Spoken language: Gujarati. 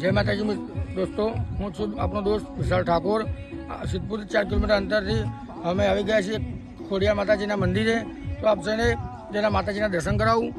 જય માતાજી દોસ્તો, હું છું આપણો દોસ્ત વિશાલ ઠાકોર. સિદ્ધપુર ચાર કિલોમીટર અંતરથી અમે આવી ગયા છીએ ખોડિયા માતાજીના મંદિરે. તો આપ સૌને જેના માતાજીના દર્શન કરાવું.